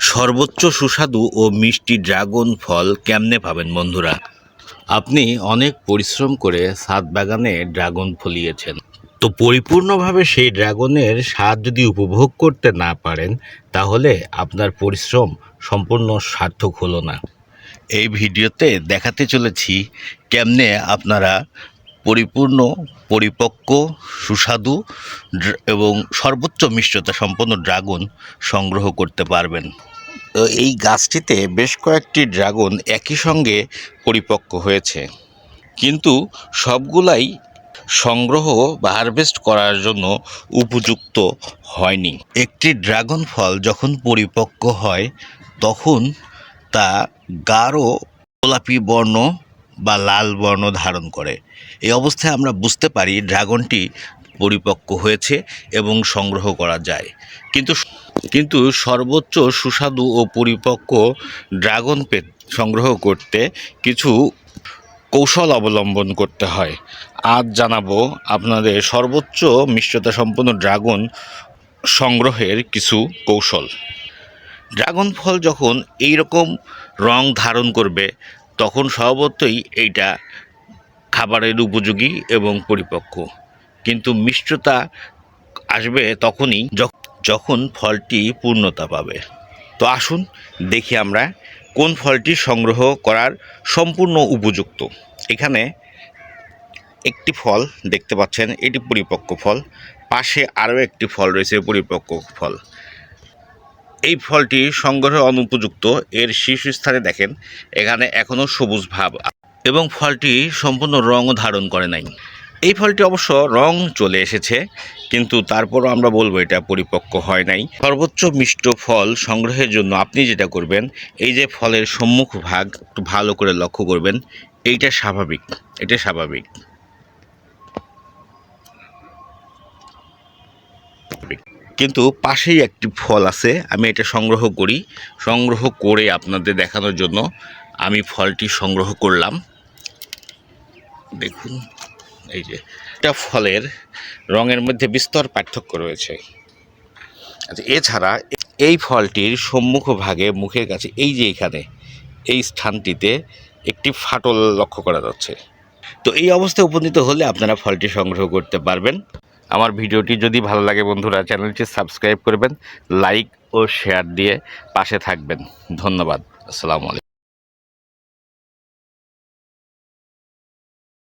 সর্বোচ্চ সুস্বাদু ও মিষ্টি ড্রাগন ফল কেমনে পাবেন বন্ধুরা? আপনি অনেক পরিশ্রম করে ছাদ বাগানে ড্রাগন ফলিয়েছেন। তো পরিপূর্ণভাবে সেই ড্রাগনের স্বাদ যদি উপভোগ করতে না পারেন, তাহলে আপনার পরিশ্রম সম্পূর্ণ সার্থক হলো না। এই ভিডিওতে দেখাতে চলেছি কেমনে আপনারা পরিপূর্ণ, পরিপক্ক, সুস্বাদু এবং সর্বোচ্চ মিষ্টতা সম্পন্ন ড্রাগন সংগ্রহ করতে পারবেন। এই গাছটিতে বেশ কয়েকটি ড্রাগন একই সঙ্গে পরিপক্ক হয়েছে। কিন্তু সবগুলাই সংগ্রহ বা হারভেস্ট করার জন্য উপযুক্ত হয়নি। একটি ড্রাগন ফল যখন পরিপক্ক হয়, তখন তা গাঢ় গোলাপি বর্ণ বা লাল বর্ণ ধারণ করে। এই অবস্থায় আমরা বুঝতে পারি ড্রাগনটি পরিপক্ক হয়েছে এবং সংগ্রহ করা যায়। কিন্তু কিন্তু সর্বোচ্চ সুস্বাদু ও পরিপক্ক ড্রাগন পে সংগ্রহ করতে কিছু কৌশল অবলম্বন করতে হয়। আজ জানাব আপনাদের সর্বোচ্চ মিষ্টতা সম্পন্ন ড্রাগন সংগ্রহের কিছু কৌশল। ড্রাগন ফল যখন এই রকম রং ধারণ করবে তখন স্বভাবতই এইটা খাবারের উপযোগী এবং পরিপক্ক। কিন্তু মিষ্টতা আসবে তখনই যখ- যখন ফলটি পূর্ণতা পাবে। তো আসুন দেখি আমরা কোন ফলটি সংগ্রহ করার সম্পূর্ণ উপযুক্ত। এখানে একটি ফল দেখতে পাচ্ছেন, এটি পরিপক্ক ফল। পাশে আরও একটি ফল রয়েছে, পরিপক্ক ফল। এই ফলটি সংগ্রহে অনুপযুক্ত। এর শীর্ষস্থানে দেখেন, এখানে এখনও সবুজ ভাব। এবং ফলটি সম্পূর্ণ রঙও ধারণ করে নাই। এই ফলটি অবশ্য রং চলে এসেছে, কিন্তু তারপরও আমরা বলব এটা পরিপক্ক হয় নাই। সর্বোচ্চ মিষ্ট ফল সংগ্রহের জন্য আপনি যেটা করবেন, এই যে ফলের সম্মুখ ভাগ, একটু ভালো করে লক্ষ্য করবেন, এইটা স্বাভাবিক, এটা স্বাভাবিক। কিন্তু পাশেই একটি ফল আছে, আমি এটা সংগ্রহ করি। সংগ্রহ করে আপনাদের দেখানোর জন্য আমি ফলটি সংগ্রহ করলাম। দেখুন, এই যে এটা ফলের রঙের মধ্যে বিস্তর পার্থক্য রয়েছে। আচ্ছা এছাড়া এই ফলটির সম্মুখ ভাগে মুখের কাছে, এই যে এখানে, এই স্থানটিতে একটি ফাটল লক্ষ্য করা যাচ্ছে। তো এই অবস্থায় উপনীত হলে আপনারা ফলটি সংগ্রহ করতে পারবেন। আমার ভিডিওটি যদি ভালো লাগে বন্ধুরা, চ্যানেলটি সাবস্ক্রাইব করবেন, লাইক ও শেয়ার দিয়ে পাশে থাকবেন। ধন্যবাদ। আসসালামু আলাইকুম।